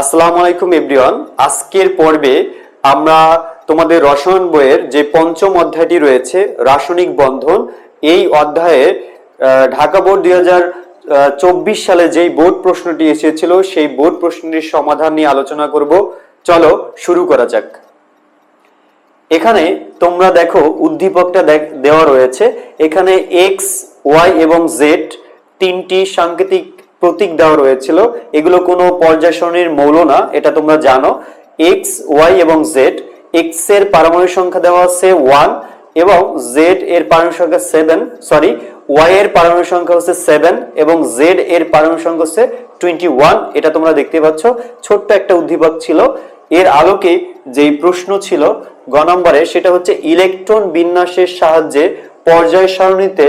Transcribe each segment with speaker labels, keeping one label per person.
Speaker 1: আসসালামু আলাইকুম, এভরিওয়ান। আজকের পর্বে আমরা তোমাদের রসায়ন বইয়ের যে পঞ্চম অধ্যায়টি রয়েছে, রাসায়নিক বন্ধন, এই অধ্যায়ে ঢাকা বোর্ড দুই চব্বিশ সালে যেই বোর্ড প্রশ্নটি এসেছিল, সেই বোর্ড প্রশ্নটির সমাধান নিয়ে আলোচনা করব। চলো, শুরু করা যাক। এখানে তোমরা দেখো, উদ্দীপকটা দেওয়া রয়েছে। এখানে এক্স, ওয়াই এবং জেড তিনটি সাংকেতিক প্রতীক দেওয়া রয়েছিল। এগুলো কোনো পর্যায় সারণীর মৌল না, এটা তোমরা জানো। এক্স ওয়াই এবং জেড এক্সের পারমাণবিক সংখ্যা দেওয়া আছে ওয়ান এবং জেড এর পারমাণবিক সংখ্যা সেভেন সরি ওয়াই এর পারমাণবিক সংখ্যা হচ্ছে সেভেন এবং জেড এর পারমাণবিক সংখ্যা হচ্ছে টোয়েন্টি ওয়ান এটা তোমরা দেখতে পাচ্ছ। ছোট্ট একটা উদ্দীপক ছিল। এর আলোকে যেই প্রশ্ন ছিল গ নম্বরে, সেটা হচ্ছে ইলেকট্রন বিন্যাসের সাহায্যে পর্যায় সারণীতে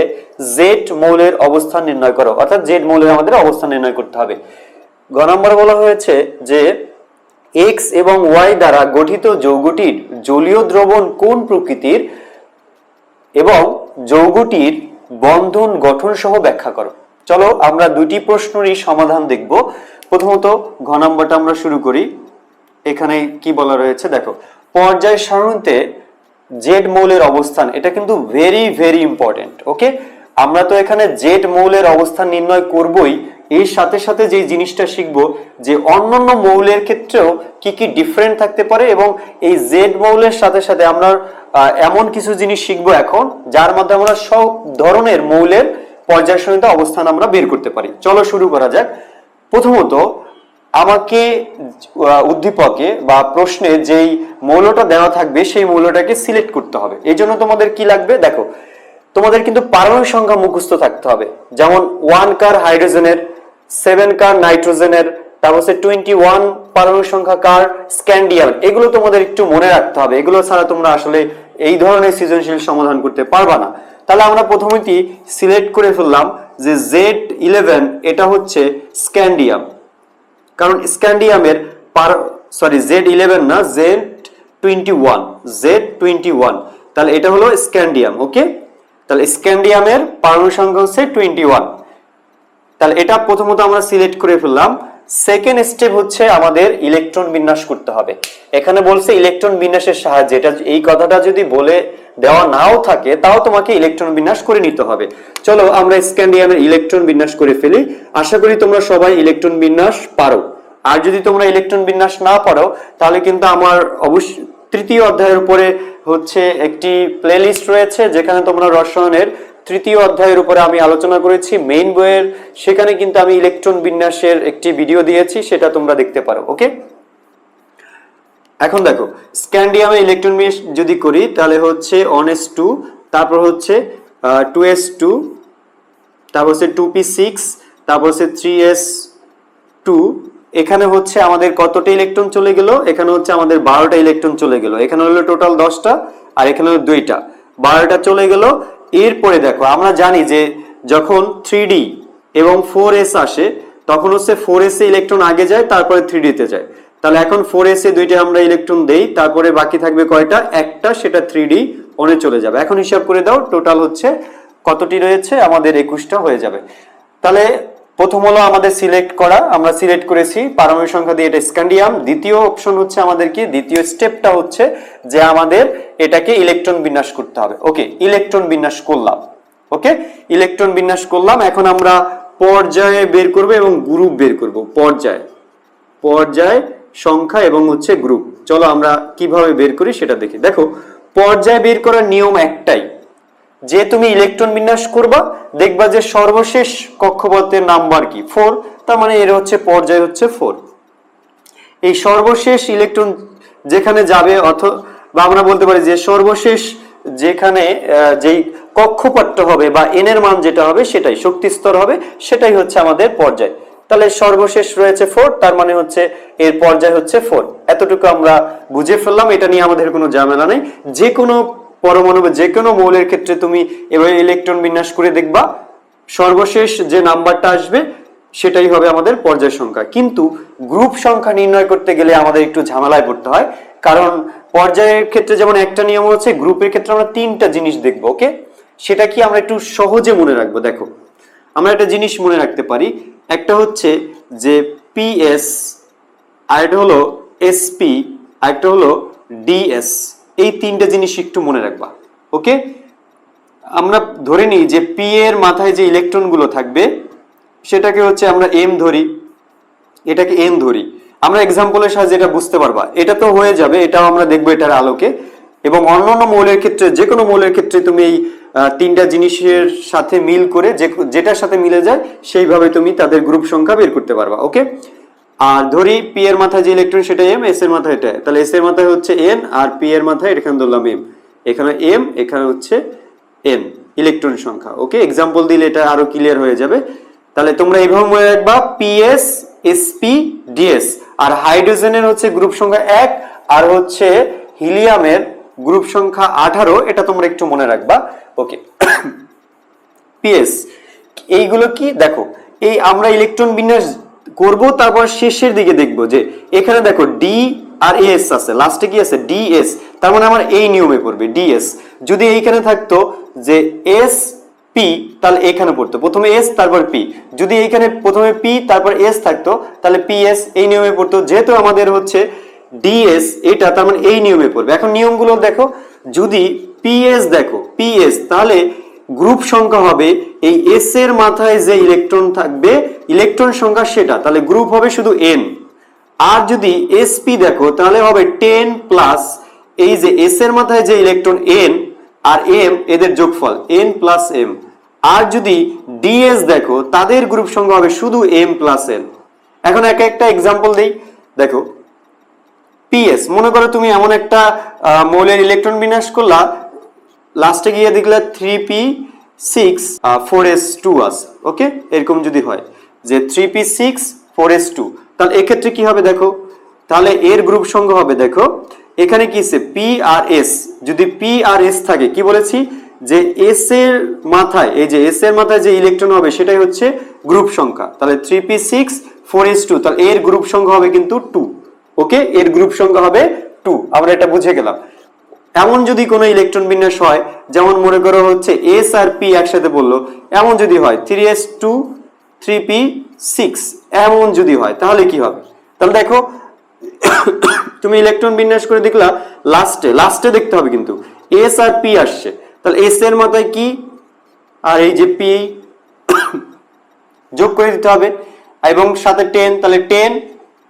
Speaker 1: জেড মৌলের অবস্থান নির্ণয় করো। অর্থাৎ জেড মৌলের আমাদের অবস্থান নির্ণয় করতে হবে। গ নম্বরে বলা হয়েছে যে এক্স এবং ওয়াই দ্বারা গঠিত যৌগটির জলীয় দ্রবণ কোন প্রকৃতির? এবং যৌগটির বন্ধন গঠন সহ ব্যাখ্যা করো। চলো আমরা দুটি প্রশ্নেরই সমাধান দেখব। প্রথমত ঘ নম্বরটা আমরা শুরু করি। এখানে কি বলা রয়েছে? দেখো, পর্যায় সারণীতে জেড মৌলের অবস্থান, এটা কিন্তু ভেরি ভেরি ইম্পর্টেন্ট ওকে আমরা তো এখানে জেড মৌলের অবস্থান নির্ণয় করবই। এর সাথে সাথে যে জিনিসটা শিখব, যে অন্যান্য মৌলের ক্ষেত্রেও কি কি ডিফারেন্ট থাকতে পারে এবং এই জেড মৌলের সাথে সাথে আমরা এমন কিছু জিনিস শিখব এখন, যার মধ্যে আমরা সব ধরনের মৌলের পর্যায় অবস্থান আমরা বের করতে পারি। চলো শুরু করা যাক। প্রথমত, আমাকে উদ্দীপকে বা প্রশ্নে যেই মৌলটা দেওয়া থাকবে, সেই মৌলটাকে সিলেক্ট করতে হবে। এই জন্য তোমাদের কি লাগবে? দেখো তোমাদের কিন্তু পারমাণবিক সংখ্যা মুখস্থ থাকতে হবে। যেমন ওয়ান কার হাইড্রোজেনের সেভেন কার নাইট্রোজেনের তারপর হচ্ছে টোয়েন্টি ওয়ান পারমাণবিক সংখ্যা কার স্ক্যান্ডিয়াম এগুলো তোমাদের একটু মনে রাখতে হবে। এগুলো ছাড়া তোমরা আসলে এই ধরনের সৃজনশীল সমাধান করতে পারবা না। তাহলে আমরা প্রথমেই সিলেক্ট করে ফেললাম যে জেড ইলেভেন এটা হচ্ছে স্ক্যান্ডিয়াম কারণ স্ক্যান্ডিয়ামের পার সরি জেড ইলেভেন না Z twenty one Z twenty one তাহলে এটা হলো স্ক্যান্ডিয়াম ওকে তাহলে স্ক্যান্ডিয়ামের পারমাণবিক সংখ্যা হচ্ছে টোয়েন্টি ওয়ান তাহলে এটা প্রথমত আমরা সিলেক্ট করে ফেললাম। সেকেন্ড স্টেপ হচ্ছে আমাদের ইলেকট্রন বিন্যাস করতে হবে। এখানে বলছে ইলেকট্রন বিন্যাসের সাহায্যে। এটা এই কথাটা যদি বলে দেওয়া নাও থাকে, তাও তোমাকে ইলেকট্রন বিন্যাস করে নিতে হবে। চলো আমরা স্ক্যান্ডিয়ামের ইলেকট্রন বিন্যাস করে ফেলি। আশা করি তোমরা সবাই ইলেকট্রন বিন্যাস পারো। আর যদি তোমরা ইলেকট্রন বিন্যাস না পারো, তাহলে কিন্তু আমার অবশ্যই তৃতীয় অধ্যায়ের উপরে হচ্ছে একটি প্লেলিস্ট রয়েছে, যেখানে তোমরা রসায়নের তৃতীয় অধ্যায়ের উপরে আমি আলোচনা করেছি। মেইন বইয়ের, সেখানে কিন্তু আমি ইলেকট্রন বিন্যাসের একটি ভিডিও দিয়েছি, সেটা তোমরা দেখতে পারো ওকে এখন দেখো, স্ক্যান্ডিয়ামে ইলেকট্রন বিন্যাস যদি করি, তাহলে হচ্ছে অন এস টু তারপর হচ্ছে টু এস টু তারপর হচ্ছে টু পি সিক্স তারপর হচ্ছে থ্রি এস টু এখানে হচ্ছে আমাদের কতটা ইলেকট্রন চলে গেল? এখানে হচ্ছে আমাদের বারোটা ইলেকট্রন চলে গেল। এখানে হলো টোটাল দশটা, আর এখানে হলো দুইটা। বারোটা চলে গেল। এরপরে দেখো, আমরা জানি যে যখন থ্রি এবং ফোর এস আসে, তখন হচ্ছে ফোর এস ইলেকট্রন আগে যায়, তারপরে থ্রি তে যায়। তাহলে এখন ফোর এস দুইটা আমরা ইলেকট্রন দেই, তারপরে বাকি থাকবে কয়টা? একটা, সেটা থ্রি ডি ওনে চলে যাবে। এখন হিসাব করে দাও টোটাল হচ্ছে কতটি রয়েছে? আমাদের একুশটা হয়ে যাবে। তাহলে প্রথম হলো আমাদের সিলেক্ট করা, আমরা সিলেক্ট করেছি পারমাণবিক সংখ্যা দিয়ে এটা স্ক্যান্ডিয়াম দ্বিতীয় অপশন হচ্ছে আমাদের কি? দ্বিতীয় স্টেপটা হচ্ছে যে আমাদের এটাকে ইলেকট্রন বিন্যাস করতে হবে। ওকে ইলেকট্রন বিন্যাস করলাম। ওকে ইলেকট্রন বিন্যাস করলাম, এখন আমরা পর্যায়ে বের করব এবং গ্রুপ বের করব। পর্যায় পর্যায়, সংখ্যা এবং হচ্ছে গ্রুপ চলো আমরা কীভাবে বের করি সেটা দেখি। দেখো, পর্যায় বের করার নিয়ম একটাই। যে তুমি ইলেকট্রন বিন্যাস করবা, দেখবা যে সর্বশেষ কক্ষপথের নাম্বার কি? ফোর। তার মানে এর হচ্ছে পর্যায় হচ্ছে ফোর। এই সর্বশেষ ইলেকট্রন যেখানে যাবে, অথ, বা আমরা বলতে পারি যে সর্বশেষ যেখানে যেই কক্ষপথটা হবে বা এন এর মান যেটা হবে সেটাই শক্তি স্তর হবে, সেটাই হচ্ছে আমাদের পর্যায়। তাহলে সর্বশেষ রয়েছে ফোর, তার মানে হচ্ছে এর পর্যায় হচ্ছে ফোর। এতটুকু আমরা বুঝে ফেললাম, এটা নিয়ে আমাদের কোনো ঝামেলা নেই। যে কোনো পরমাণু বা যে কোনো মৌলের ক্ষেত্রে তুমি এভাবে ইলেকট্রন বিন্যাস করে দেখবা, সর্বশেষ যে নাম্বারটা আসবে, সেটাই হবে আমাদের পর্যায় সংখ্যা। কিন্তু গ্রুপ সংখ্যা নির্ণয় করতে গেলে আমাদের একটু ঝামেলায় পড়তে হয়। কারণ পর্যায়ের ক্ষেত্রে যেমন একটা নিয়ম হচ্ছে, গ্রুপের ক্ষেত্রে আমরা তিনটা জিনিস দেখব, ওকে? সেটা কি আমরা একটু সহজে মনে রাখব? দেখো, আমরা একটা জিনিস মনে রাখতে পারি। একটা হচ্ছে যে পিএস আর এটা হলো এসপি আর একটা হলো ডিএস এই তিনটা জিনিস একটু মনে রাখবা ওকে আমরা ধরে নিই যে পি এর মাথায় যে ইলেকট্রনগুলো থাকবে, সেটাকে হচ্ছে আমরা এম ধরি, এটাকে এন ধরি। আমরা এক্সাম্পলের সাহায্যে এটা বুঝতে পারবা। এটা তো হয়ে যাবে, এটাও আমরা দেখব এটার আলোকে। এবং অন্যান্য মৌলের ক্ষেত্রে, যে কোনো মৌলের ক্ষেত্রে তুমি এই তিনটা জিনিসের সাথে মিল করে যেটার সাথে মিলে যায়, সেইভাবে তুমি তাদের গ্রুপ সংখ্যা বের করতে পারবা ওকে আর ধরি পি এর মাথায় যে ইলেকট্রন সেটা এম এস এর মাথায় এটা। তাহলে এস এর মাথায় হচ্ছে এন আর পি এর মাথায় এখানে ধরলাম এম এখানে এম এখানে হচ্ছে এন ইলেকট্রন সংখ্যা। ওকে এক্সাম্পল দিলে এটা আরও ক্লিয়ার হয়ে যাবে। তাহলে তোমরা এইভাবে মনে রাখবা পিএস এসপি ডিএস আর হাইড্রোজেনের হচ্ছে গ্রুপ সংখ্যা এক, আর হচ্ছে হিলিয়ামের গ্রুপ সংখ্যা আঠারো, এটা তোমরা একটু মনে রাখবা। ওকে পিএস এইগুলো কি? দেখো, এই আমরা ইলেকট্রন বিন্যাস করব, তারপর শেষের দিকে দেখব যে এখানে দেখো ডি আর এস আছে। লাস্টে কি আছে? ডিএস তার মানে আমার এই নিয়মে পড়বে ডিএস যদি এইখানে থাকতো যে এস পি তাহলে এখানে পড়তো। প্রথমে এস তারপর পি যদি এইখানে প্রথমে পি তারপর এস থাকতো, তাহলে পি এস এই নিয়মে পড়তো। যেহেতু আমাদের হচ্ছে ডিএস এটা, তার মানে এই নিয়মে পড়বে। এখন নিয়মগুলো দেখো, যদি পিএস দেখো পিএস তাহলে গ্রুপ সংখ্যা হবে, এই এস এর মাথায় যে ইলেকট্রন থাকবে ইলেকট্রন সংখ্যা সেটা, তাহলে গ্রুপ হবে শুধু এন আর যদি এসপি দেখো, তাহলে হবে টেন প্লাস এই যে এস এর মাথায় যে ইলেকট্রন এন আর এম এদের যোগফল এন প্লাস এম আর যদি ডিএস দেখো, তাদের গ্রুপ সংখ্যা হবে শুধু এম প্লাস এন এখন এক একটা এক্সাম্পল দেই, দেখো পিএস মনে করো তুমি এমন একটা মৌলের ইলেকট্রন বিন্যাস করলা লাস্টে গিয়ে দেখলে three P six four S two আস ওকে এরকম যদি হয়, যে three P six four S two তাহলে এক্ষেত্রে কি হবে দেখো? তাহলে এর গ্রুপ সংখ্যা হবে দেখো, এখানে কি আছে? পি আর এস যদি পি আর এস থাকে, কি বলেছি? যে এস এর মাথায়, এই যে এস এর মাথায় যে ইলেকট্রন হবে, সেটাই হচ্ছে গ্রুপ সংখ্যা। তাহলে three P six four S two তাহলে এর গ্রুপ সংখ্যা হবে কিন্তু টু ওকে এর গ্রুপ সংখ্যা হবে টু আমরা এটা বুঝে গেলাম। এমন যদি কোনো ইলেকট্রন বিন্যাস হয়, যেমন মনে করো হচ্ছে এস আর পি একসাথে বলল, এমন যদি হয় three S two three P six এমন যদি হয়, তাহলে কি হবে? তাহলে দেখো, তুমি ইলেকট্রন বিন্যাস করে দেখলা লাস্টে লাস্টে দেখতে হবে কিন্তু এস আর পি আসছে, তাহলে এস এর মাথায় কি? আর এই যে পি যোগ করে দিতে হবে, এবং সাথে টেন তাহলে টেন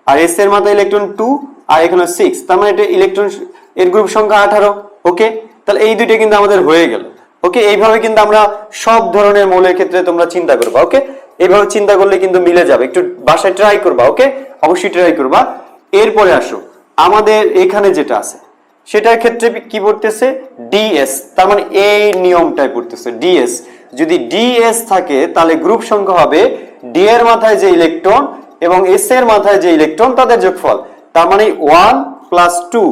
Speaker 1: আর এস এর মাথায় ইলেকট্রন টু আর এখানে সিক্স তার মানে এটা ইলেকট্রন এর গ্রুপ সংখ্যা আঠারো ওকে তাহলে এই দুইটা কিন্তু আমাদের হয়ে গেল ওকে এইভাবে কিন্তু আমরা সব ধরনের মৌলের ক্ষেত্রে তোমরা চিন্তা করবা ওকে এইভাবে চিন্তা করলে কিন্তু মিলে যাবে, একটু বাসায় ট্রাই করবা ওকে অবশ্যই ট্রাই করবা। এরপরে আসো, আমাদের এখানে যেটা আছে, সেটার ক্ষেত্রে কি পড়তেছে? ডিএস তার মানে এই নিয়মটাই পড়তেছে ডিএস যদি ডিএস থাকে, তাহলে গ্রুপ সংখ্যা হবে ডি এর মাথায় যে ইলেকট্রন এবং এস এর মাথায় যে ইলেকট্রন তাদের যোগফল। তার মানে ওয়ান প্লাস টু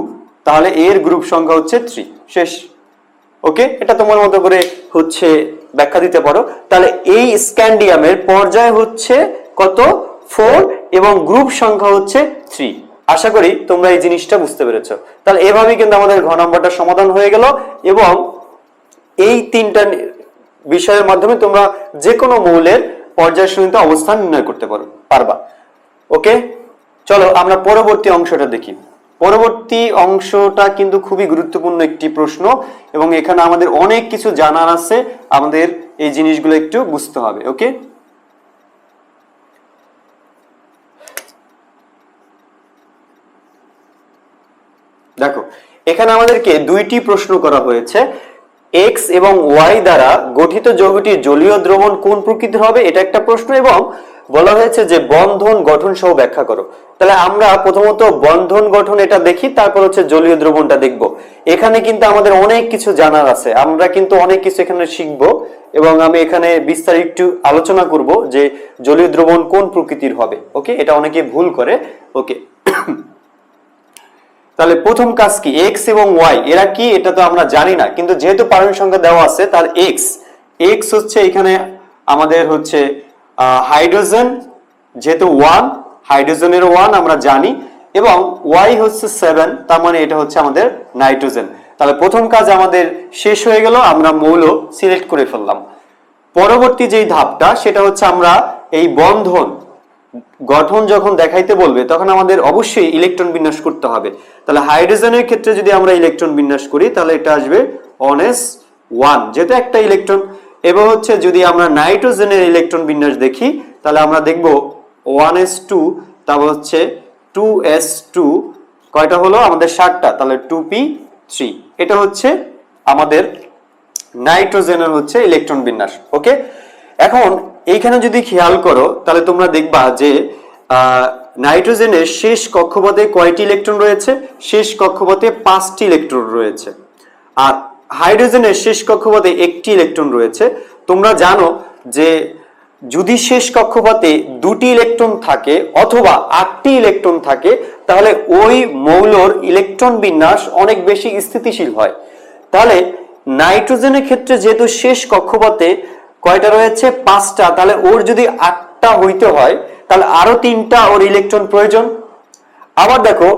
Speaker 1: তাহলে এর গ্রুপ সংখ্যা হচ্ছে থ্রি শেষ। ওকে এটা তোমার মতো করে হচ্ছে ব্যাখ্যা দিতে পারো। তাহলে এই স্ক্যান্ডিয়ামের পর্যায় হচ্ছে কত? ফোর এবং গ্রুপ সংখ্যা হচ্ছে থ্রি আশা করি তোমরা এই জিনিসটা বুঝতে পেরেছ। তাহলে এভাবেই কিন্তু আমাদের ঘ নম্বরটা সমাধান হয়ে গেল এবং এই তিনটা বিষয়ের মাধ্যমে তোমরা যে কোনো মৌলের পর্যায় সীমিত অবস্থান নির্ণয় করতে পারো, পারবা। ওকে চলো আমরা পরবর্তী অংশটা দেখি। পরবর্তী অংশটা কিন্তু খুবই গুরুত্বপূর্ণ একটি প্রশ্ন এবং এখানে আমাদের অনেক কিছু জানার আছে। আমাদের এই জিনিসগুলো একটু বুঝতে হবে, ওকে? দেখো, এখানে আমাদেরকে দুইটি প্রশ্ন করা হয়েছে। এক্স এবং ওয়াই দ্বারা গঠিত যৌগটির জলীয় দ্রবণ কোন প্রকৃতির হবে? এটা একটা প্রশ্ন এবং বলা হয়েছে যে বন্ধন গঠন সহ ব্যাখ্যা করো। তাহলে আমরা প্রথমত বন্ধন গঠন এটা দেখি, তারপর হচ্ছে জলীয় দ্রবণটা দেখব। এখানে কিন্তু আমাদের অনেক কিছু জানার আছে। আমরা কিন্তু অনেক কিছু এখানে শিখব এবং আমি এখানে বিস্তারিত একটু আলোচনা করব যে জলীয় দ্রবণ কোন প্রকৃতির হবে। ওকে? এটা অনেকে ভুল করে। ওকে। তাহলে প্রথম কাজ কি? এক্স এবং ওয়াই এরা কি? এটা তো আমরা জানি না। কিন্তু যেহেতু পারমাণবিক সংখ্যা দেওয়া আছে তাহলে এক্স এক্স হচ্ছে এখানে আমাদের হচ্ছে হাইড্রোজেন, যেহেতু ওয়ান হাইড্রোজেনের ওয়ান আমরা জানি, এবং ওয়াই হচ্ছে সেভেন তার মানে এটা হচ্ছে আমাদের নাইট্রোজেন। তাহলে প্রথম কাজ আমাদের শেষ হয়ে গেল, আমরা মৌল সিলেক্ট করে ফেললাম। পরবর্তী যেই ধাপটা, সেটা হচ্ছে আমরা এই বন্ধন, গঠন যখন দেখাইতে বলবে, তখন আমাদের অবশ্যই ইলেকট্রন বিন্যাস করতে হবে। তাহলে হাইড্রোজেনের ক্ষেত্রে যদি আমরা ইলেকট্রন বিন্যাস করি, তাহলে এটা আসবে অনেস ওয়ান যেটা একটা ইলেকট্রন। এবার হচ্ছে যদি আমরা নাইট্রোজেনের ইলেকট্রন বিন্যাস দেখি, তাহলে আমরা দেখব ওয়ান এস টু, তারপর হচ্ছে টু এস টু, কয়টা হলো? আমাদের ষাটটা, তাহলে টু পি থ্রি। এটা হচ্ছে আমাদের নাইট্রোজেনের হচ্ছে ইলেকট্রন বিন্যাস, ওকে? এখন এইখানে যদি খেয়াল করো, তাহলে তোমরা দেখবা যে নাইট্রোজেনের শেষ কক্ষপথে কয়টি ইলেকট্রন রয়েছে? শেষ কক্ষপথে পাঁচটি ইলেকট্রন রয়েছে। আর হাইড্রোজেনের শেষ কক্ষপথে একটি ইলেকট্রন রয়েছে। তোমরা জানো যে যদি শেষ কক্ষপথে দুটি ইলেকট্রন থাকে অথবা আটটি ইলেকট্রন থাকে, তাহলে ওই মৌলর ইলেকট্রন বিন্যাস অনেক বেশি স্থিতিশীল হয়। তাহলে নাইট্রোজেনের ক্ষেত্রে যেহেতু শেষ কক্ষপথে কয়টা রয়েছে? পাঁচটা। তাহলে ওর যদি আটটা হইতে হয়, তাহলে আরও তিনটা ওর ইলেকট্রন প্রয়োজন। আবার দেখো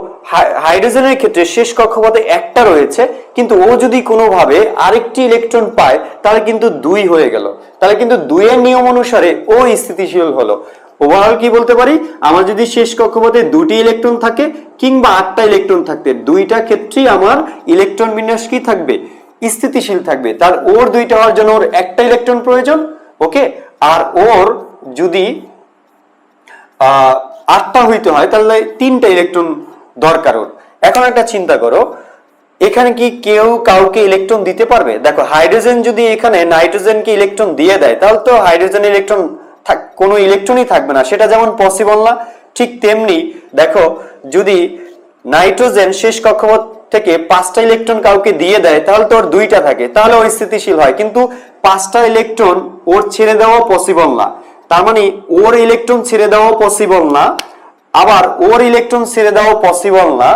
Speaker 1: হাইড্রোজেনের ক্ষেত্রে শেষ কক্ষপথে একটা রয়েছে, কিন্তু ও যদি কোনোভাবে আরেকটি ইলেকট্রন পায়, তাহলে কিন্তু দুই হয়ে গেল। তাহলে কিন্তু দুইয়ের নিয়ম অনুসারে ও স্থিতিশীল হলো। ওভারঅল কি বলতে পারি? আমার যদি শেষ কক্ষপথে দুটি ইলেকট্রন থাকে, কিংবা আটটা ইলেকট্রন থাকতে, দুইটা ক্ষেত্রেই আমার ইলেকট্রন বিন্যাস কি থাকবে? স্থিতিশীল থাকবে। তার ওর দুইটা হওয়ার জন্য ওর একটা ইলেকট্রন প্রয়োজন, ওকে? আর ওর যদি আটটা হইতে হয়, তাহলে তিনটা ইলেকট্রন দরকার ওর। এখন একটা চিন্তা করো, এখানে কি কেউ কাউকে ইলেকট্রন দিতে পারবে? দেখো হাইড্রোজেন যদি এখানে নাইট্রোজেনকে ইলেকট্রন দিয়ে দেয়, তাহলে তো হাইড্রোজেন ইলেকট্রন কোনো ইলেকট্রনই থাকবে না। সেটা যেমন পসিবল না, ঠিক তেমনি দেখো, যদি নাইট্রোজেন শেষ কক্ষপথ থেকে পাঁচটা ইলেকট্রন কাউকে দিয়ে দেয়, তাহলে তো ওর দুইটা থাকে। তাহলে ওই স্থিতিশীল হয়। কিন্তু পাঁচটা ইলেকট্রন ওর ছেড়ে দেওয়া পসিবল না। তার মানে ওর ইলেকট্রন ছেড়ে দেওয়া পসিবল না। আবার ওর ইলেকট্রন ছেড়ে দেওয়া পসিবল না।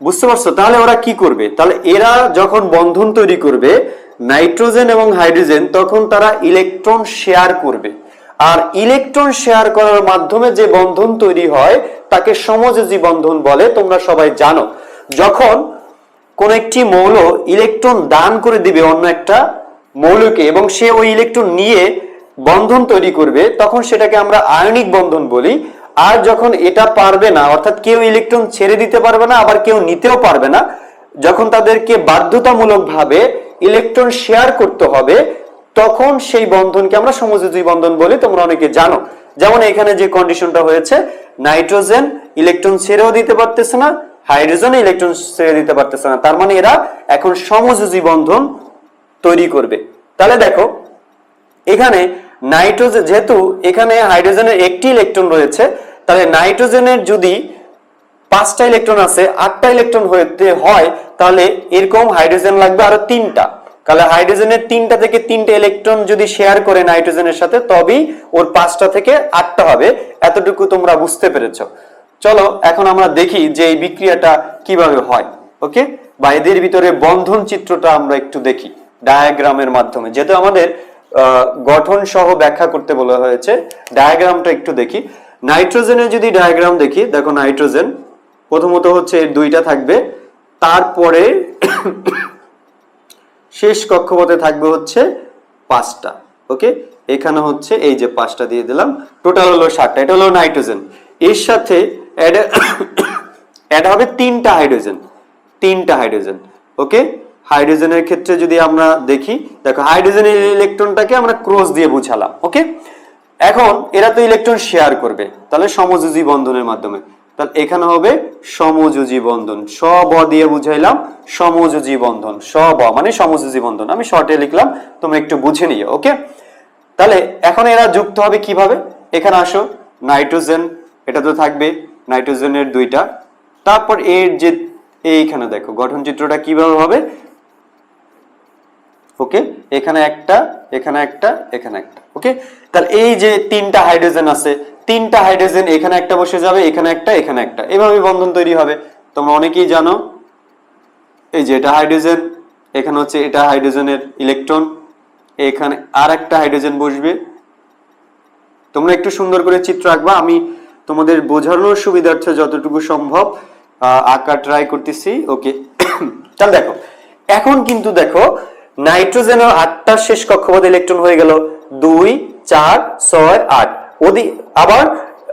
Speaker 1: বুঝতে পারছ? তাহলে ওরা কি করবে? তাহলে এরা যখন বন্ধন তৈরি করবে, নাইট্রোজেন এবং হাইড্রোজেন, তখন তারা ইলেকট্রন শেয়ার করবে। আর ইলেকট্রন শেয়ার করার মাধ্যমে যে বন্ধন তৈরি হয়, তাকে সমযোজী বন্ধন বলে, তোমরা সবাই জানো। যখন কোন একটি মৌল ইলেকট্রন দান করে দিবে অন্য একটা মৌলকে, এবং সে ওই ইলেকট্রন নিয়ে বন্ধন তৈরি করবে, তখন সেটাকে আমরা আয়নিক বন্ধন বলি। আর যখন এটা পারবে না, অর্থাৎ কেউ ইলেকট্রন ছেড়ে দিতে পারবে না, আবার কেউ নিতেও পারবে না, যখন তাদেরকে বাধ্যতামূলক ভাবে ইলেকট্রন শেয়ার করতে হবে, তখন সেই বন্ধনকে আমরা সমযোজী বন্ধন বলি, তোমরা অনেকে জানো। যেমন এখানে যে কন্ডিশনটা হয়েছে নাইট্রোজেন ইলেকট্রন ছেড়েও দিতে পারতেছে না হাইড্রোজেন ইলেকট্রন ছেড়ে দিতে পারতেছে না। তার মানে এরা এখন সমযোজী বন্ধন তৈরি করবে। তাহলে দেখো, এখানে নাইট্রোজেন, যেহেতু এখানে হাইড্রোজেনের একটি ইলেকট্রন রয়েছে, তাহলে নাইট্রোজেনের যদি পাঁচটা ইলেকট্রন আছে, আটটা ইলেকট্রন হতে হয়, তাহলে এরকম হাইড্রোজেন লাগবে আরও তিনটা। তাহলে হাইড্রোজেনের তিনটা থেকে তিনটা ইলেকট্রন যদি শেয়ার করে নাইট্রোজেনের সাথে, তবেই ওর পাঁচটা থেকে আটটা হবে। এতটুকু তোমরা বুঝতে পেরেছ। চলো, এখন আমরা দেখি যে এই বিক্রিয়াটা কীভাবে হয়, ওকে? বা এদের ভিতরে বন্ধন চিত্রটা আমরা একটু দেখি, ডায়াগ্রামের মাধ্যমে। যেহেতু আমাদের গঠন সহ ব্যাখ্যা করতে বলা হয়েছে। ডায়াগ্রামটা একটু দেখি। নাইট্রোজেনের যদি ডায়াগ্রাম দেখি, দেখো নাইট্রোজেন, প্রথমত হচ্ছে দুইটা থাকবে। তারপরে শেষ কক্ষপথে থাকবে হচ্ছে পাঁচটা, ওকে? এখানে হচ্ছে এই যে পাঁচটা দিয়ে দিলাম। টোটাল হলো সাতটা, এটা হলো নাইট্রোজেন। এর সাথে অ্যাড হবে তিনটা হাইড্রোজেন তিনটা হাইড্রোজেন, ওকে? হাইড্রোজেনের ক্ষেত্রে যদি আমরা দেখি, দেখো হাইড্রোজেনের ইলেকট্রনটাকে আমরা ক্রস দিয়ে বুঝালাম, ওকে? এখন এরা তো ইলেকট্রন শেয়ার করবে, তাহলে সমযোজী বন্ধনের মাধ্যমে। তাহলে এখানে হবে সমযোজী বন্ধন, স, ব দিয়ে বুঝাইলাম সমযোজী বন্ধন, স, ব মানে সমযোজী বন্ধন। আমি শর্টে লিখলাম, তোমরা একটু বুঝে নিও, ওকে? তাহলে এখন এরা যুক্ত হবে কীভাবে? এখানে আসো, নাইট্রোজেন, এটা তো থাকবে নাইট্রোজেনের দুইটা। তারপর এর যে, এইখানে দেখো, গঠন চিত্রটা কীভাবে হবে? ওকে এখানে একটা এখানে একটা এখানে একটা। ওকে তাহলে এই যে তিনটা হাইড্রোজেন আছে, তিনটা হাইড্রোজেন এখানে একটা বসে যাবে, এখানে একটা এখানে একটা। এভাবে বন্ধন তৈরি হবে। তোমরা অনেকেই জানো, এই যে এটা হাইড্রোজেন এখানে হচ্ছে এটা হাইড্রোজেনের ইলেকট্রন এখানে আর একটা হাইড্রোজেন বসবে। তোমরা একটু সুন্দর করে চিত্র আঁকবা। আমি তোমাদের বোঝানোর সুবিধার্থে যতটুকু সম্ভব আঁকা ট্রাই করতেছি। ওকে তাহলে দেখো, এখন কিন্তু দেখো নাইট্রোজেনের আটটা শেষ কক্ষপথ ইলেকট্রন হয়ে গেল। দুই, চার, ছয়, আট। ওদি, আবার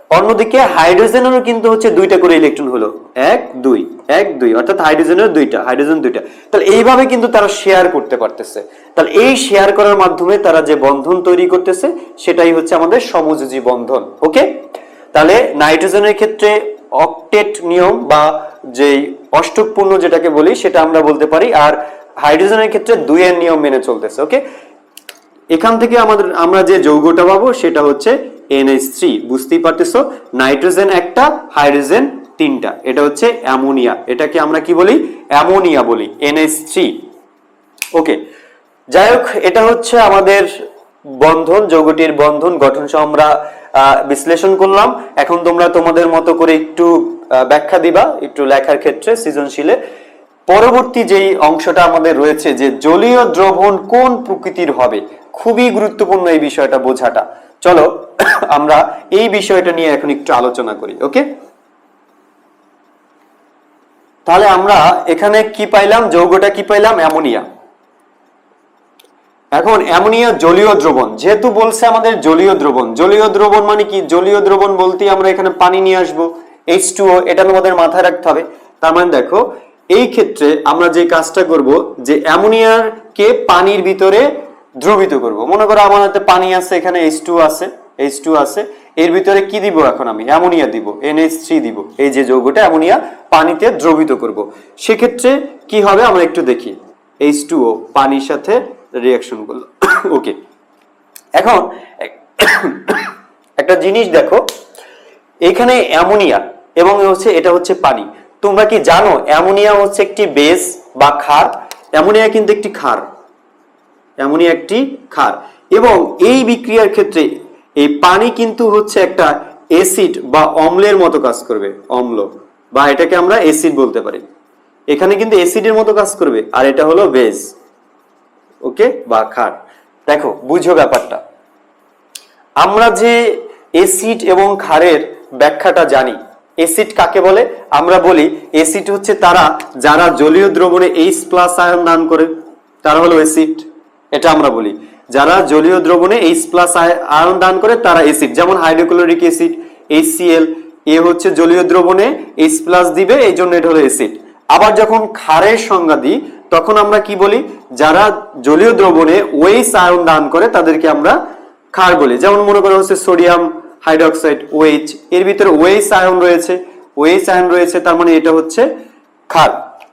Speaker 1: অন্যদিকে হাইড্রোজেনেরও কিন্তু হচ্ছে দুইটা করে ইলেকট্রন হলো। এক, দুই। এক, দুই। অর্থাৎ হাইড্রোজেনের দুইটা, হাইড্রোজেন দুইটা। তাহলে এইভাবে কিন্তু তারা শেয়ার করতে পারতেছে। তাহলে এই শেয়ার করার মাধ্যমে তারা যে বন্ধন তৈরি করতেছে, সেটাই হচ্ছে আমাদের সমযোজী বন্ধন ওকে তাহলে নাইট্রোজেনের ক্ষেত্রে অক্টেট নিয়ম বা যেই অষ্টকপূর্ণ যেটাকে বলি, সেটা আমরা বলতে পারি। আর হাইড্রোজেনের ক্ষেত্রে দুইয়ের নিয়ম মেনে চলতেছে ওকে এখান থেকে আমাদের, আমরা যে যৌগটা পাবো সেটা হচ্ছে NH3 বুঝতেই পারতেছো? নাইট্রোজেন একটা, হাইড্রোজেন তিনটা, এটা হচ্ছে অ্যামোনিয়া, এটাকে আমরা কি বলি? অ্যামোনিয়া বলি NH3 ওকে যাই হোক, এটা হচ্ছে আমাদের বন্ধন, যৌগটির বন্ধন গঠন সহ আমরা বিশ্লেষণ করলাম। এখন তোমরা তোমাদের মতো করে একটু ব্যাখ্যা দিবা, একটু লেখার ক্ষেত্রে সৃজনশীলে। পরবর্তী যেই অংশটা আমাদের রয়েছে যে জলীয় দ্রবণ কোন প্রকৃতির হবে, খুবই গুরুত্বপূর্ণ এই বিষয়টা বোঝাটা। চলো, আমরা এই বিষয়টা নিয়ে এখন একটু আলোচনা করি, ওকে? তাহলে আমরা এখানে কি পাইলাম? যৌগটা কি পাইলাম? অ্যামোনিয়া। এখন অ্যামোনিয়া জলীয় দ্রবণ, যেহেতু বলছে আমাদের জলীয় দ্রবণ জলীয় দ্রবণ মানে কি? জলীয় দ্রবণ বলতে আমরা এখানে পানি নিয়ে আসব এইচ টু এটা আমাদের মাথায় রাখতে হবে। তার মানে দেখো এই ক্ষেত্রে আমরা যে কাজটা করব, যে অ্যামোনিয়ার কে পানির ভিতরে দ্রবিত করব। মনে করো আমার হাতে পানি আছে, এখানে এইচ টু আছে এইচ আছে, এর ভিতরে কি দিব এখন আমি? অ্যামোনিয়া দিব এনএইচ থ্রি দিব। এই যে যৌগটা অ্যামোনিয়া পানিতে দ্রবিত করব। সেক্ষেত্রে কি হবে আমরা একটু দেখি। এইচ টু ও পানির সাথে রিয়াকশন করল। ওকে এখন একটা জিনিস দেখো, এখানে অ্যামোনিয়া এবং হচ্ছে, এটা হচ্ছে পানি। তোমরা কি জানো, অ্যামোনিয়া হচ্ছে একটি বেস বা ক্ষার, অ্যামোনিয়া কিন্তু একটি ক্ষার, অ্যামোনিয়া একটি ক্ষার। এবং এই বিক্রিয়ার ক্ষেত্রে এই পানি কিন্তু হচ্ছে একটা অ্যাসিড বা অম্লের মতো কাজ করবে, অম্ল, বা এটাকে আমরা অ্যাসিড বলতে পারি। এখানে কিন্তু অ্যাসিডের মতো কাজ করবে, আর এটা হলো বেজ ওকে, বা ক্ষার। দেখো, বুঝো ব্যাপারটা। আমরা যে এসিড এবং ক্ষারের ব্যাখ্যাটা জানি এসিড কাকে বলে? আমরা বলি এসিড হচ্ছে তারা যারা জলীয় দ্রবণে এইচ প্লাস আয়ন দান করে। তারা হলো এসিড এটা আমরা বলি। যারা জলীয় দ্রবণে এইচ প্লাস আয়ন দান করে, তারা এসিড যেমন হাইড্রোক্লোরিক অ্যাসিড এইচসিএল এ হচ্ছে জলীয় দ্রবণে এইচ প্লাস দিবে, এই জন্য এটা হলো অ্যাসিড। আবার যখন ক্ষারের সংজ্ঞা দিই, তখন আমরা কি বলি? যারা জলীয় দ্রবণে ওয়েস আয়ন দান করে, তাদেরকে আমরা ক্ষার বলি। যেমন মনে করা হচ্ছে সোডিয়াম হাইড্রোক্সাইড, ওএইচ, এর ভিতরে ওএইচ আয়ন রয়েছে। ওএইচ আয়ন রয়েছে, তার মানে এটা হচ্ছে ক্ষার,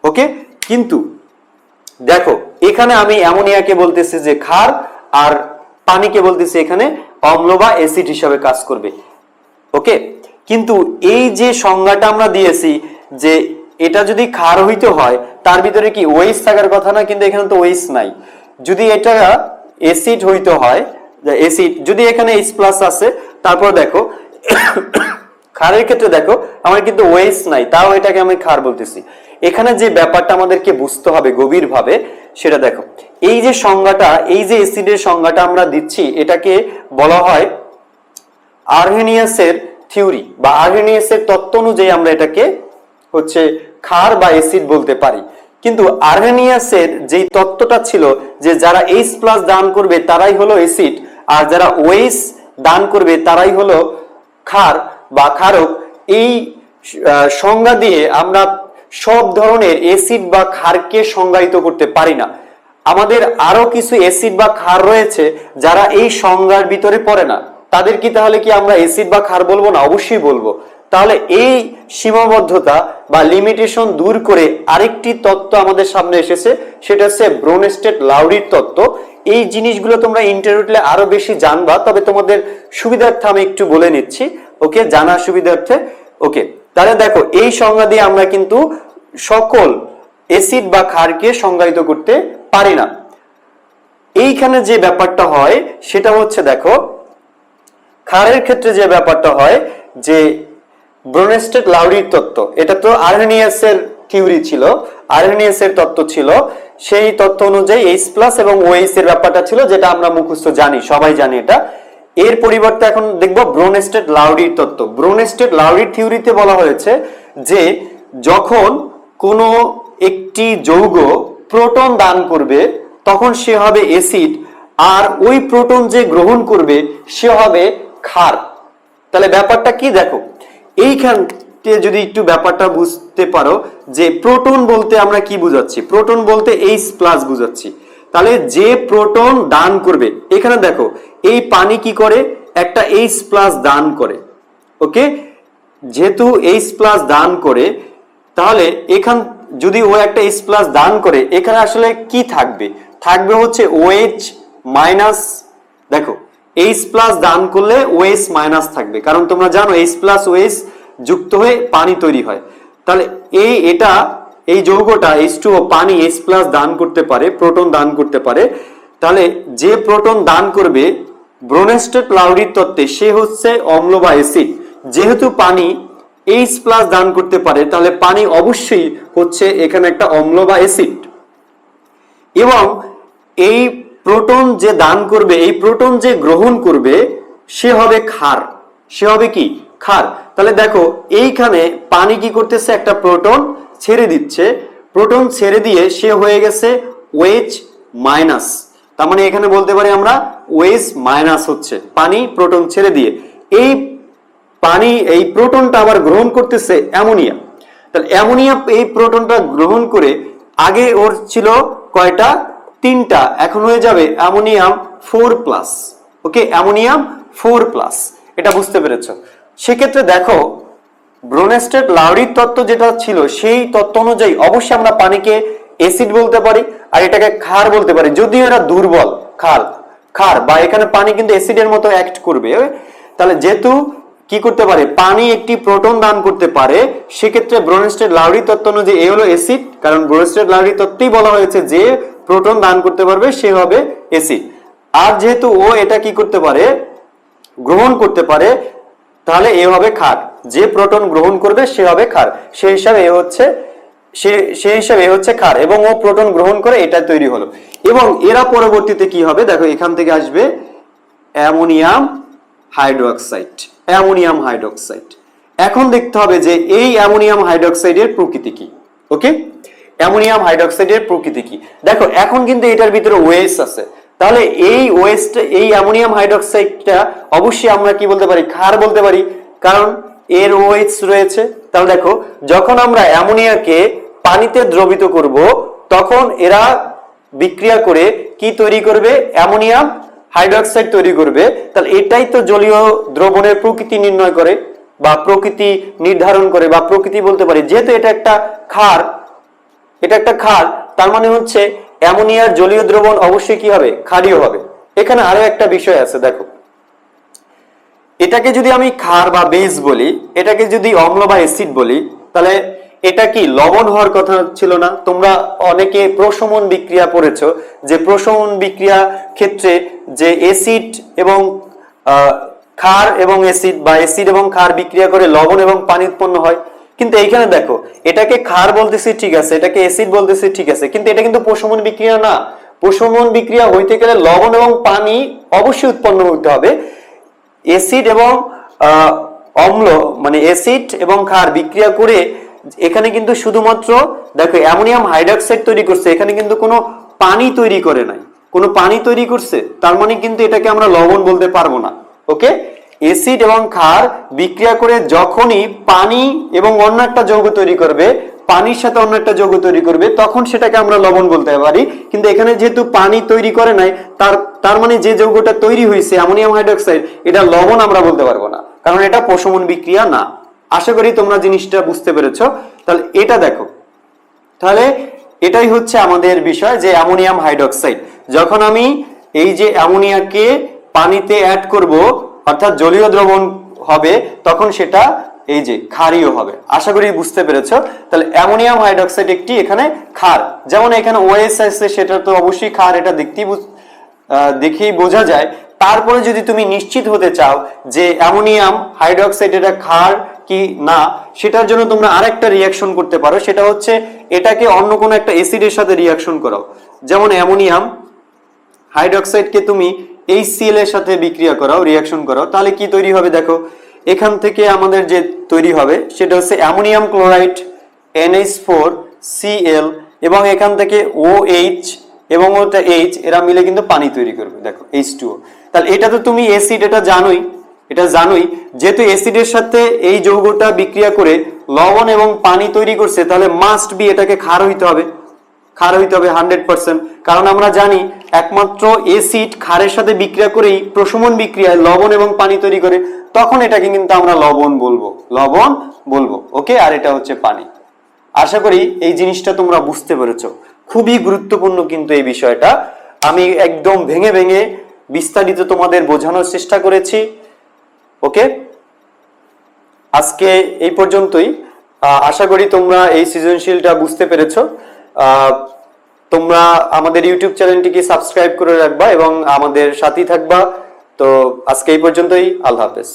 Speaker 1: ওকে? কিন্তু দেখো, এখানে আমি অ্যামোনিয়াকে বলতেছি যে ক্ষার আর পানিকে বলতেছি এখানে অম্ল বা অ্যাসিড হিসাবে কাজ করবে, ওকে? কিন্তু এই যে সংজ্ঞাটা আমরা দিয়েছি যে এটা যদি ক্ষার হইতে হয়, তার ভিতরে কি ওয়েস থাকার কথা না, কিন্তু এখানে তো ওয়েস নাই। যদি এটা অ্যাসিড হইতে হয়, অ্যাসিড, যদি এখানে এইচ প্লাস আছে তারপর দেখো, ক্ষারের ক্ষেত্রে দেখো, আমার কিন্তু ওয়েস নাই, তাও এটাকে আমি ক্ষার বলতেছি। এখানে যে ব্যাপারটা আমাদেরকে বুঝতে হবে গভীরভাবে, সেটা দেখো। এই যে সংজ্ঞাটা, এই যে অ্যাসিডের সংজ্ঞাটা আমরা দিচ্ছি, এটাকে বলা হয় আর্হেনিয়াসের থিওরি বা আর্হেনিয়াসের তত্ত্ব অনুযায়ী আমরা এটাকে হচ্ছে ক্ষার বা অ্যাসিড বলতে পারি। কিন্তু আর্হেনিয়াসের যেই তত্ত্বটা ছিল যে যারা এইচ প্লাস দান করবে, তারাই হলো অ্যাসিড আর যারা ওয়েস দান করবে, তারাই হলো খার বা খারক। এই সংজ্ঞা দিয়ে আমরা সব ধরনের অ্যাসিড বা ক্ষারকে সংজ্ঞায়িত করতে পারি না। আমাদের আরও কিছু অ্যাসিড বা ক্ষার রয়েছে যারা এই সংজ্ঞার ভিতরে পড়ে না। তাদের কি তাহলে কি আমরা অ্যাসিড বা ক্ষার বলব না? অবশ্যই বলব। তাহলে এই সীমাবদ্ধতা বা লিমিটেশন দূর করে আরেকটি তত্ত্ব আমাদের সামনে এসেছে, সেটা হচ্ছে ব্রোনেস্টেড লাউরির তত্ত্ব। এই জিনিসগুলো তোমরা ইন্টারভিউতে আরও বেশি জানবা, তবে তোমাদের সুবিধার্থে আমি একটু বলে নিচ্ছি। ওকে জানার সুবিধার্থে। ওকে তাহলে দেখো, এই সংজ্ঞা দিয়ে আমরা কিন্তু সকল এসিড বা ক্ষারকে সংজ্ঞায়িত করতে পারি না। এইখানে যে ব্যাপারটা হয়, সেটা হচ্ছে দেখো, ক্ষারের ক্ষেত্রে যে ব্যাপারটা হয়, যে ব্রোনেস্টেড লাউরির তত্ত্ব। এটা তো আর্হেনিয়াসের থিওরি ছিল, আর্হেনিয়াসের তত্ত্ব ছিল। সেই তত্ত্ব অনুযায়ী এইচ প্লাস এবং ওএইচ এর ব্যাপারটা ছিল, যেটা আমরা মুখস্থ জানি, সবাই জানি এটা। এর পরিবর্তে এখন দেখব ব্রোনেস্টেড লাউরির তত্ত্ব। ব্রোনেস্টেড লাউরির থিওরিতে বলা হয়েছে যে, যখন কোনো একটি যৌগ প্রোটন দান করবে, তখন সে হবে অ্যাসিড, আর ওই প্রোটন যে গ্রহণ করবে, সে হবে ক্ষার। তাহলে ব্যাপারটা কি? দেখো এইখানতে যদি একটু ব্যাপারটা বুঝতে পারো, যে প্রোটন বলতে আমরা কি বুঝাচ্ছি? প্রোটন বলতে এইচ প্লাস বুঝাচ্ছি। তাহলে যে প্রোটন দান করবে, এখানে দেখো, এই পানি কি করে? একটা এইচ প্লাস দান করে। ওকে যেহেতু এইচ প্লাস দান করে, তাহলে এখান, যদি ও একটা এইচ প্লাস দান করে, এখানে আসলে কি থাকবে? থাকবে হচ্ছে ওএইচ মাইনাস দেখো এইচ প্লাস দান করলে ওএস মাইনাস থাকবে। কারণ তোমরা জানো এইচ প্লাস ওএস যুক্ত হয়ে পানি তৈরি হয়। তাহলে এই এটা, এই যৌগটা এইচ টু পানি এইচ প্লাস দান করতে পারে প্রোটন দান করতে পারে। তাহলে যে প্রোটন দান করবে, ব্রোনেস্টেড লাউরির তত্ত্বে সে হচ্ছে অম্ল বা অ্যাসিড যেহেতু পানি এইচ প্লাস দান করতে পারে, তাহলে পানি অবশ্যই হচ্ছে এখানে একটা অম্ল বা অ্যাসিড এবং এই প্রোটন যে দান করবে, এই প্রোটন যে গ্রহণ করবে, সে হবে ক্ষার। সে হবে কি? ক্ষার। তাহলে দেখো, এইখানে পানি কি করতেছে? একটা প্রোটন ছেড়ে দিচ্ছে। প্রোটন ছেড়ে দিয়ে সে হয়ে গেছে ওয়েজ মাইনাস। তার মানে এখানে বলতে পারি আমরা ওয়েজ মাইনাস হচ্ছে, পানি প্রোটন ছেড়ে দিয়ে। এই পানি, এই প্রোটনটা আবার গ্রহণ করতেছে অ্যামোনিয়া। তাহলে অ্যামোনিয়া এই প্রোটনটা গ্রহণ করে আগে ওর ছিল কয়টা? তিনটা এখন হয়ে যাবে ammonium four plus. Okay, ammonium four plus. এটা বুঝতে পেরেছ? সেক্ষেত্রে দেখো, ব্রোনেস্টেড লাউরির তত্ত্ব যেটা ছিল, সেই তত্ত্ব অনুযায়ী অবশ্যই আমরা পানিকে অ্যাসিড বলতে পারি আর এটাকে ক্ষার বলতে পারি। যদিও এরা দুর্বল, ক্ষার ক্ষার, বা এখানে পানি কিন্তু অ্যাসিডের মতো অ্যাক্ট করবে। তাহলে যেহেতু কি করতে পারে? পানি একটি প্রোটন দান করতে পারে, সেক্ষেত্রে ব্রোনেস্টেড লাউরি তত্ত্ব অনুযায়ী এ হলো অ্যাসিড। কারণ ব্রোনেস্টেড লাউরি তত্ত্বেই বলা হয়েছে যে প্রোটন দান করতে পারবে, সে হবে অ্যাসিড আর যেহেতু ও এটা কি করতে পারে? গ্রহণ করতে পারে, তাহলে এ হবে ক্ষার। যে প্রোটন গ্রহণ করবে, সে হবে ক্ষার। সেই হিসাবে এ হচ্ছে, সে সেই হিসাবে হচ্ছে ক্ষার এবং ও প্রোটন গ্রহণ করে এটা তৈরি হলো। এবং এরা পরবর্তীতে কি হবে? দেখো, এখান থেকে আসবে অ্যামোনিয়াম হাইড্রোক্সাইড অ্যামোনিয়াম হাইড্রোক্সাইড। এখন দেখতে হবে যে এই অ্যামোনিয়াম হাইড্রোক্সাইডের প্রকৃতি কি, ওকে? অ্যামোনিয়াম হাইড্রোক্সাইডের প্রকৃতি কি? দেখো, এখন কিন্তু এটার ভিতরে ওয়েস আছে। তাহলে এই ওয়েস্ট এই অ্যামোনিয়াম হাইড্রোক্সাইডটা অবশ্যই আমরা কি বলতে পারি? ক্ষার বলতে পারি। কারণ এর ওয়েটস রয়েছে। তাহলে দেখো, যখন আমরা অ্যামোনিয়াকে পানিতে দ্রবিত করব, তখন এরা বিক্রিয়া করে কি তৈরি করবে? অ্যামোনিয়াম হাইড্রোক্সাইড তৈরি করবে। তাহলে এটাই তো জলীয় দ্রবণের প্রকৃতি নির্ণয় করে বা প্রকৃতি নির্ধারণ করে বা প্রকৃতি বলতে পারি। যেহেতু এটা একটা ক্ষার এটা একটা ক্ষার তার মানে হচ্ছে অ্যামোনিয়ার জলীয় দ্রবণ অবশ্যই কি হবে? ক্ষারীয় হবে। এখানে আরও একটা বিষয় আছে, দেখো। এটাকে যদি আমি ক্ষার বা বেস বলি, এটাকে যদি অম্ল বা অ্যাসিড বলি, তাহলে এটা কি লবণ হওয়ার কথা ছিল না? তোমরা অনেকে প্রশমন বিক্রিয়া পড়েছো, যে প্রশমন বিক্রিয়া ক্ষেত্রে যে অ্যাসিড এবং ক্ষার এবং অ্যাসিড বা অ্যাসিড এবং ক্ষার বিক্রিয়া করে লবণ এবং পানি উৎপন্ন হয়। কিন্তু এইখানে দেখো, এটাকে ক্ষার বলতেছি, ঠিক আছে, এটাকে অ্যাসিড বলতেছি, ঠিক আছে, কিন্তু এটা কিন্তু প্রশমন বিক্রিয়া না। প্রশমন বিক্রিয়া হইতে গেলে লবণ এবং পানি অবশ্যই উৎপন্ন হতে হবে। অ্যাসিড এবং অম্ল মানে অ্যাসিড এবং ক্ষার বিক্রিয়া করে এখানে কিন্তু শুধুমাত্র, দেখো, অ্যামোনিয়াম হাইড্রোক্সাইড তৈরি করছে, এখানে কিন্তু কোনো পানি তৈরি করে নাই। কোনো পানি তৈরি করছে, তার মানে কিন্তু এটাকে আমরা লবণ বলতে পারব না ওকে অ্যাসিড এবং ক্ষার বিক্রিয়া করে যখনই পানি এবং অন্য একটা যৌগ তৈরি করবে, পানির সাথে অন্য একটা যৌগ তৈরি করবে, তখন সেটাকে আমরা লবণ বলতে পারি। কিন্তু এখানে যেহেতু পানি তৈরি করে নাই, তার তার মানে যে যৌগটা তৈরি হয়েছে, অ্যামোনিয়াম হাইড্রোক্সাইড, এটা লবণ আমরা বলতে পারব না। কারণ এটা প্রশমন বিক্রিয়া না। আশা করি তোমরা জিনিসটা বুঝতে পেরেছ। তাহলে এটা দেখো। তাহলে এটাই হচ্ছে আমাদের বিষয় যে অ্যামোনিয়াম হাইড্রোক্সাইড। যখন আমি এই যে অ্যামোনিয়াকে পানিতে অ্যাড করব অর্থাৎ জলীয় দ্রবণ হবে, তখন সেটা এই যে ক্ষারীয় হবে। আশা করি বুঝতে পেরেছ। তাহলে অ্যামোনিয়াম হাইড্রোক্সাইড একটি এখানে ক্ষার। যেমন এখানে ওএস আছে সেটা তো অবশ্যই ক্ষার, এটা দেখতেই দেখেই বোঝা যায়। তারপরে যদি তুমি নিশ্চিত হতে চাও যে অ্যামোনিয়াম হাইড্রোক্সাইড এটা ক্ষার কি না, সেটার জন্য তোমরা আরেকটা রিয়াকশন করতে পারো। সেটা হচ্ছে এটাকে অন্য কোনো একটা অ্যাসিডের সাথে রিয়াকশন করাও। যেমন অ্যামোনিয়াম হাইড্রোক্সাইডকে তুমি এই সিএল এর সাথে বিক্রিয়া করাও রিয়াকশন করাও, তাহলে কি তৈরি হবে দেখো? এখান থেকে আমাদের যে তৈরি হবে, সেটা হচ্ছে ammonium chloride NH four CL এবং এখান থেকে ও এইচ এবং ওটা এইচ এরা মিলে কিন্তু পানি তৈরি করবে, দেখো এইচ টু তাহলে এটা তো তুমি অ্যাসিড এটা জানোই এটা জানোই, যেহেতু অ্যাসিডের সাথে এই যৌগটা বিক্রিয়া করে লবণ এবং পানি তৈরি করছে, তাহলে মাস্ট বি এটাকে ক্ষার হইতে হবে। ক্ষার হইতে হবে হান্ড্রেড পার্সেন্ট কারণ আমরা জানি একমাত্র এসিড ক্ষারের সাথে বিক্রিয়া করেই প্রশমন বিক্রিয়ায় লবণ এবং পানি তৈরি করে, তখন এটাকে কিন্তু আমরা লবণ বলব। লবণ বলব। ওকে? আর এটা হচ্ছে পানি। আশা করি এই জিনিসটা তোমরা বুঝতে পেরেছ। খুবই গুরুত্বপূর্ণ কিন্তু এই বিষয়টা। আমি একদম ভেঙে ভেঙে বিস্তারিত তোমাদের বোঝানোর চেষ্টা করেছি। ওকে? আজকে এই পর্যন্তই। আশা করি তোমরা এই সৃজনশীলটা বুঝতে পেরেছ। তোমরা আমাদের ইউটিউব চ্যানেলটিকে সাবস্ক্রাইব করে রাখবা এবং আমাদের সাথেই থাকবা। তো আজকে এই পর্যন্তই, আল্লাহ হাফেজ।